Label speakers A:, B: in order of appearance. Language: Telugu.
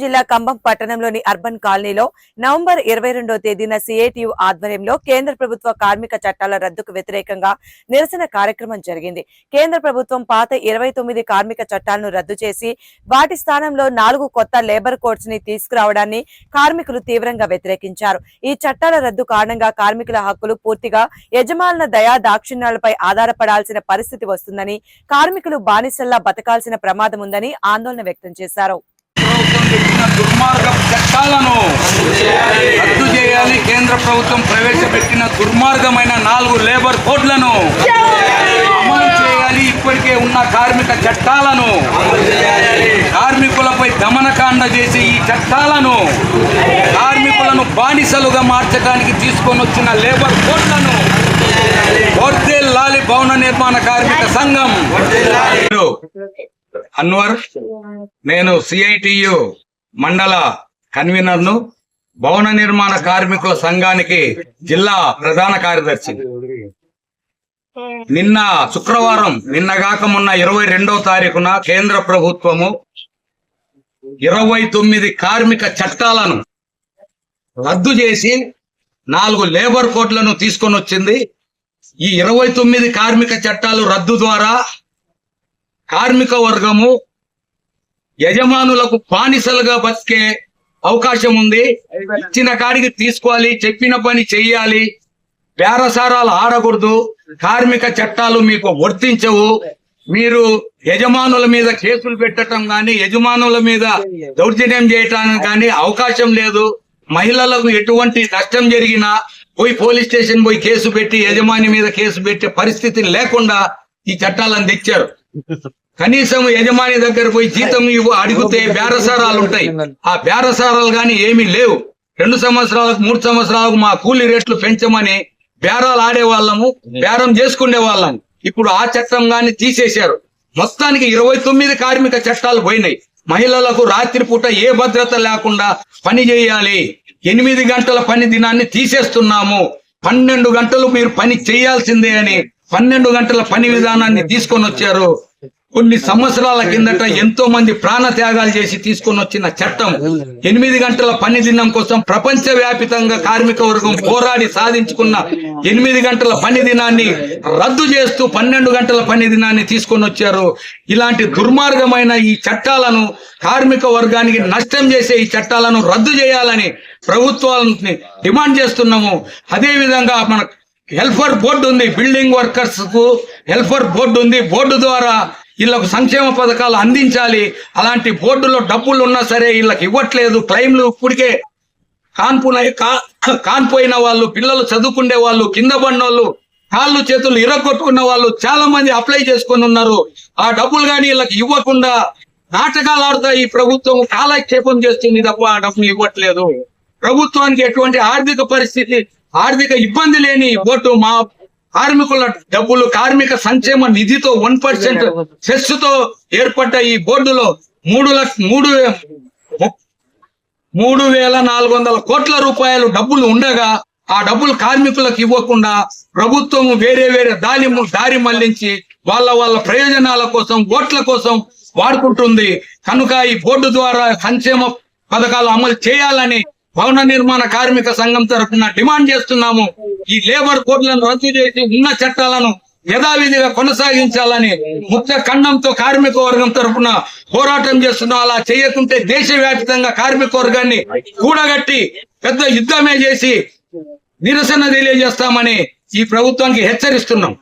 A: జిల్లా కంభం పట్టణంలోని అర్బన్ కాలనీలో నవంబర్ ఇరవై రెండో తేదీన సిఐటియు ఆధ్వర్యంలో కేంద్ర ప్రభుత్వ కార్మిక చట్టాల రద్దుకు వ్యతిరేకంగా నిరసన కార్యక్రమం జరిగింది. కేంద్ర ప్రభుత్వం పాత ఇరవై తొమ్మిది కార్మిక చట్టాలను రద్దు చేసి వాటి స్థానంలో నాలుగు కొత్త లేబర్ కోడ్స్ని తీసుకురావడాన్ని కార్మికులు తీవ్రంగా వ్యతిరేకించారు. ఈ చట్టాల రద్దు కారణంగా కార్మికుల హక్కులు పూర్తిగా యజమానుల దయా దాక్షిణ్యాలపై ఆధారపడాల్సిన పరిస్థితి వస్తుందని కార్మికులు బానిసల్లా బతకాల్సిన ప్రమాదం ఉందని ఆందోళన వ్యక్తం చేశారు.
B: ప్రభుత్వం పెట్టిన దుర్మార్గ చట్టాలను రద్దు చేయాలి. కేంద్ర ప్రభుత్వం ప్రవేశపెట్టిన దుర్మార్గమైన నాలుగు లేబర్ కోడ్లను అమలు చేయాలి. ఇప్పటికే ఉన్న కార్మిక చట్టాలను కార్మికులపై దమనకాండ చేసే ఈ చట్టాలను కార్మికులను బానిసలుగా మార్చడానికి తీసుకొని వచ్చిన లేబర్ కోడ్లను వర్దేల్ లాలి భవన నిర్మాణ కార్మిక సంఘం అన్వర్ నేను సిఐటియు మండల కన్వీనర్ను భవన నిర్మాణ కార్మికుల సంఘానికి జిల్లా ప్రధాన కార్యదర్శి. నిన్న శుక్రవారం నిన్నగాక మొన్న ఇరవై రెండవ తారీఖున కేంద్ర ప్రభుత్వము ఇరవై తొమ్మిది కార్మిక చట్టాలను రద్దు చేసి నాలుగు లేబర్ కోడ్లను తీసుకొని వచ్చింది ఈ ఇరవై తొమ్మిది కార్మిక చట్టాలు రద్దు ద్వారా కార్మిక వర్గము యజమానులకు బానిసలుగా బతికే అవకాశం ఉంది. ఇచ్చిన కాడికి తీసుకోవాలి చెప్పిన పని చెయ్యాలి. బేరసారాలు ఆడకూడదు. కార్మిక చట్టాలు మీకు వర్తించవు. మీరు యజమానుల మీద కేసులు పెట్టడం కానీ యజమానుల మీద దౌర్జన్యం చేయటానికి కానీ అవకాశం లేదు. మహిళలకు ఎటువంటి నష్టం జరిగినా పోయి పోలీస్ స్టేషన్ పోయి కేసు పెట్టి యజమాని మీద కేసు పెట్టే పరిస్థితి లేకుండా ఈ చట్టాలను తెచ్చారు. కనీసం యజమాని దగ్గర పోయి జీతం ఇవ్వు అడిగితే బేరసారాలు ఉంటాయి. ఆ బేరసారాలు గాని ఏమీ లేవు. రెండు సంవత్సరాలకు మూడు సంవత్సరాలకు మా కూలీ రేట్లు పెంచమని బేరాలు ఆడే వాళ్ళము బేరం చేసుకునే వాళ్ళం. ఇప్పుడు ఆ చట్టం గాని తీసేశారు. మొత్తానికి ఇరవై తొమ్మిది కార్మిక చట్టాలు పోయినాయి. మహిళలకు రాత్రిపూట ఏ భద్రత లేకుండా పని చేయాలి. ఎనిమిది గంటల పని దినాన్ని తీసేస్తున్నాము. పన్నెండు గంటలు మీరు పని చేయాల్సిందే అని పన్నెండు గంటల పని విధానాన్ని తీసుకొని వచ్చారు. కొన్ని సంవత్సరాల కిందట ఎంతో మంది ప్రాణ త్యాగాలు చేసి తీసుకొని వచ్చిన చట్టం ఎనిమిది గంటల పని దినం కోసం ప్రపంచ వ్యాపితంగా కార్మిక వర్గం పోరాడి సాధించుకున్న ఎనిమిది గంటల పని దినాన్ని రద్దు చేస్తూ పన్నెండు గంటల పని దినాన్ని తీసుకొని వచ్చారు. ఇలాంటి దుర్మార్గమైన ఈ చట్టాలను కార్మిక వర్గానికి నష్టం చేసే ఈ చట్టాలను రద్దు చేయాలని ప్రభుత్వాలని డిమాండ్ చేస్తున్నాము. అదే విధంగా మన హెల్ఫర్ బోర్డు ఉంది బిల్డింగ్ వర్కర్స్కు బోర్డు ఉంది. బోర్డు ద్వారా వీళ్ళకు సంక్షేమ పథకాలు అందించాలి. అలాంటి బోర్డులో డబ్బులు ఉన్నా సరే వీళ్ళకి ఇవ్వట్లేదు. క్లైమ్లు ఇప్పటికే కాన్పున కాన్పోయిన వాళ్ళు పిల్లలు చదువుకునే వాళ్ళు కింద పడినోళ్ళు కాళ్ళు చేతులు ఇరగొట్టుకున్న వాళ్ళు చాలా మంది అప్లై చేసుకొని ఉన్నారు. ఆ డబ్బులు కానీ వీళ్ళకి ఇవ్వకుండా నాటకాలు ఆడుతా ఈ ప్రభుత్వం కాలక్షేపం చేస్తుంది తప్ప ఆ డబ్బులు ఇవ్వట్లేదు. ప్రభుత్వానికి ఎటువంటి ఆర్థిక పరిస్థితి ఆర్థిక ఇబ్బంది లేని ఓటు మా కార్మికుల డబ్బులు కార్మిక సంక్షేమ నిధితో వన్ పర్సెంట్ సెస్తో ఏర్పడ్డ ఈ బోర్డులో మూడు లక్ష మూడు మూడు వేల నాలుగు వందల కోట్ల రూపాయలు డబ్బులు ఉండగా ఆ డబ్బులు కార్మికులకు ఇవ్వకుండా ప్రభుత్వం వేరే వేరే దారి దారి మళ్ళించి వాళ్ళ వాళ్ళ ప్రయోజనాల కోసం ఓట్ల కోసం వాడుకుంటుంది. కనుక ఈ బోర్డు ద్వారా సంక్షేమ పథకాలు అమలు చేయాలని భవన నిర్మాణ కార్మిక సంఘం తరఫున డిమాండ్ చేస్తున్నాము. ఈ లేబర్ కోడ్లను రద్దు చేసి ఉన్న చట్టాలను యథావిధిగా కొనసాగించాలని ముఖ్య ఖండంతో కార్మిక వర్గం తరఫున పోరాటం చేస్తున్నాం అలా చేయకుంటే దేశవ్యాప్తంగా కార్మిక వర్గాన్ని కూడగట్టి పెద్ద యుద్ధమే చేసి నిరసన తెలియజేస్తామని ఈ ప్రభుత్వానికి హెచ్చరిస్తున్నాం.